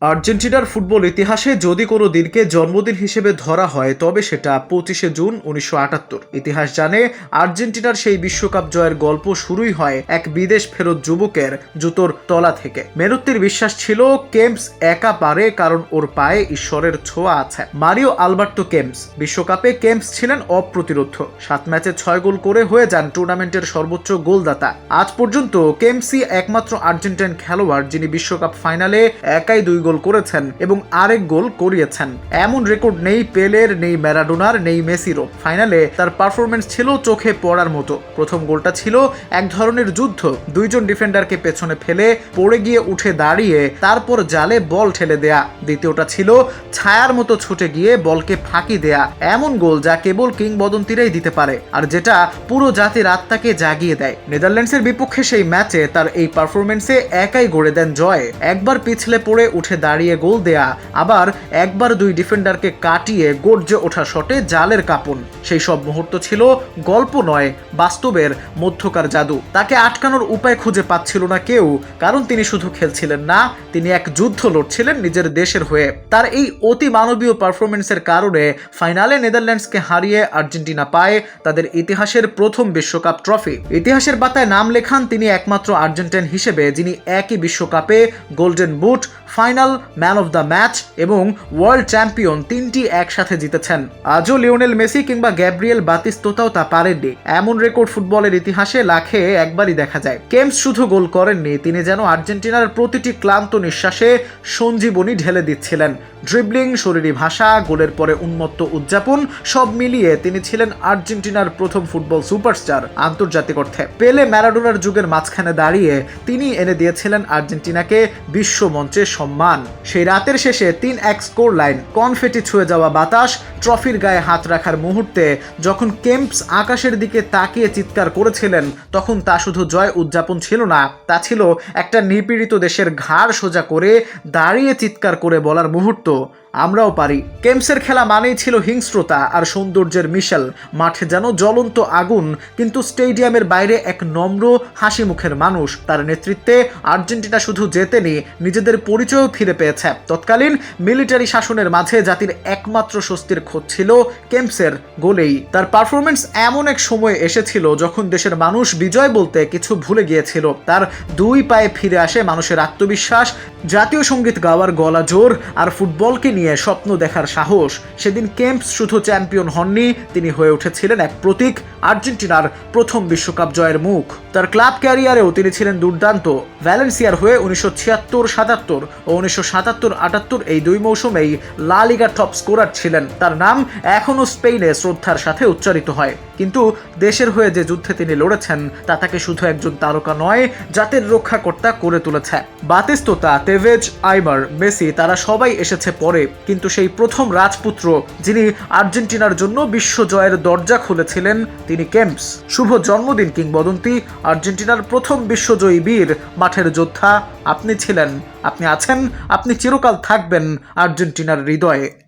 আর্জেন্টিনার ফুটবল ইতিহাসে যদি কোনো দিনকে জন্মদিন হিসেবে ধরা হয়, তবে সেটা পঁচিশে জুন উনিশশো আটাত্তর। ইতিহাস জানে, আর্জেন্টিনার সেই বিশ্বকাপ জয়ের গল্প শুরুই হয় এক বিদেশ ফেরত যুবকের জুতোর তলা থেকে। মেরুত্তির বিশ্বাস ছিল, কেমস একা পারে কারণ ওর পায়ে ঈশ্বরের ছোঁয়া আছে। মারিও আলবার্টো কেমস, বিশ্বকাপে কেমস ছিলেন অপ্রতিরোধ সাত ম্যাচে ছয় গোল করে হয়ে যান টুর্নামেন্টের সর্বোচ্চ গোলদাতা। আজ পর্যন্ত কেমসি একমাত্র আর্জেন্টাইন খেলোয়াড়, যিনি বিশ্বকাপ ফাইনালে একাই দুই গোল করেছেন এবং আরেক গোল করিয়েছেন। এমন রেকর্ড নেই পেলের, নেই ম্যারাডোনার, নেই মেসিরও। ফাইনালে তার পারফরমেন্স ছিল চোখে পড়ার মতো। প্রথম গোলটা ছিল এক ধরনের যুদ্ধ। দুইজন ডিফেন্ডারকে পেছনে ফেলে পড়ে গিয়ে উঠে দাঁড়িয়ে তারপর জালে বল ঠেলে দেয়া। দ্বিতীয়টা ছিল ছায়ার মতো ছুটে গিয়ে বলকে ফাঁকি দেয়া। এমন গোল যা কেবল কিংবদন্তিরাই দিতে পারে, আর যেটা পুরো জাতির আত্মাকে জাগিয়ে দেয়। নেদারল্যান্ডসের বিপক্ষে সেই ম্যাচে তার এই পারফরমেন্সে একাই গড়ে দেন জয়। একবার পিছলে পড়ে উঠে দাঁড়িয়ে গোল দেয়া, আবার একবার দুই ডিফেন্ডারকে কাটিয়ে গর্জে ওঠা শটে জালের কাপন। সেই সব মুহূর্ত ছিল গল্প নয়, বাস্তবের মধ্যকার জাদু। তাকে আটকানোর উপায় খুঁজে পাচ্ছিল না কেউ, কারণ তিনি শুধু খেলছিলেন না, তিনি এক যুদ্ধ লড়ছিলেন নিজের দেশের হয়ে। তার এই অতি মানবীয় পারফরমেন্সের কারণে ফাইনালে নেদারল্যান্ডসকে হারিয়ে আর্জেন্টিনা পায় তাদের ইতিহাসের প্রথম বিশ্বকাপ ট্রফি। ইতিহাসের পাতায় নাম লেখান তিনি একমাত্র আর্জেন্টাইন হিসেবে, যিনি একই বিশ্বকাপে golden boot final man of the match এবং ওয়ার্ল্ড চ্যাম্পিয়ন তিনটি একসাথে জিতেছেন। আজও লিওনেল মেসি কিংবা গ্যাব্রিয়েল বাতিস্তোতাও তা পারেননি। এমন রেকর্ড ফুটবলের ইতিহাসে লাখে একবারই দেখা যায়। কেমস শুধু গোল করেননি, তিনি যেন আর্জেন্টিনার প্রতিটি ক্লান্ত নিঃশ্বাসে সঞ্জীবনী ঢেলে দিচ্ছিলেন। ড্রিবলিং, শরীরী ভাষা, গোলের পরে উন্মত্ত উদযাপন, সব মিলিয়ে তিনি ছিলেন আর্জেন্টিনার প্রথম ফুটবল সুপারস্টার আন্তর্জাতিক অর্থে। পেলে ম্যারাডোনার যুগের মাঝখানে দাঁড়িয়ে তিনি এনে দিয়েছিলেন আর্জেন্টিনাকে বিশ্ব মঞ্চে সম্মান। সেই রাতের শেষে তিন এক স্কোর লাইন কনফেটি ছুঁয়ে যাওয়া বাতাস ট্রফির গায়ে হাত রাখার মুহূর্তে যখন কেম্পস আকাশের দিকে তাকিয়ে চিৎকার করেছিলেন, তখন তা শুধু জয় উদযাপন ছিল না, তা ছিল একটা নিপীড়িত দেশের ঘাড় সোজা করে দাঁড়িয়ে চিৎকার করে বলার মুহূর্ত। আমরাও পারি। কেমসের খেলা মানেই ছিল হিংস্রতা আর সৌন্দর্যের মিশেল। মাঠে যেন জ্বলন্ত আগুন, কিন্তু স্টেডিয়ামের বাইরে এক নম্র হাসি মুখের মানুষ। তার নেতৃত্বে আর্জেন্টিনা শুধু জেতেনি, নিজেদের পরিচয়ও ফিরে পেয়েছে। তৎকালীন মিলিটারি শাসনের মাঝে জাতির একমাত্র স্বস্তির খোঁজ ছিল কেমসের গোলেই। তার পারফরমেন্স এমন এক সময় এসেছিল যখন দেশের মানুষ বিজয় বলতে কিছু ভুলে গিয়েছিল। তার দুই পায়ে ফিরে আসে মানুষের আত্মবিশ্বাস, জাতীয় সংগীত গাওয়ার গলা জোর আর ফুটবলকে নিয়ে স্বপ্ন দেখার সাহস। সেদিন কেম্পস শুধু চ্যাম্পিয়ন হননি, তিনি হয়ে উঠেছিলেন এক প্রতীক, আর্জেন্টিনার প্রথম বিশ্বকাপ জয়ের মুখ। তার ক্লাব ক্যারিয়ারেও তিনি ছিলেন দুর্দান্ত। ভ্যালেন্সিয়ার হয়ে উনিশশো ছিয়াত্তর, সাতাত্তর ও উনিশশো সাতাত্তর আটাত্তর এই দুই মৌসুমেই লা লিগার টপ স্কোরার ছিলেন। তার নাম এখনও স্পেনে শ্রদ্ধার সাথে উচ্চারিত হয়। কিন্তু দেশের হয়ে যে যুদ্ধে তিনি লড়েছেন, তা তাকে শুধু একজন তারকা নয়, জাতির রক্ষাকর্তা করে তুলেছে। বাতিস্তোতা, তেভেজ, আইমার, মেসি, তারা সবাই এসেছে পরে, কিন্তু সেই প্রথম রাজপুত্র, যিনি আর্জেন্টিনার জন্য বিশ্ব জয়ের দরজা খুলেছিলেন, তিনি কেম্পস। শুভ জন্মদিন, কিংবদন্তি। আর্জেন্টিনার প্রথম বিশ্বজয়ী বীর, মাঠের যোদ্ধা। আপনি ছিলেন, আপনি আছেন, আপনি চিরকাল থাকবেন আর্জেন্টিনার হৃদয়ে।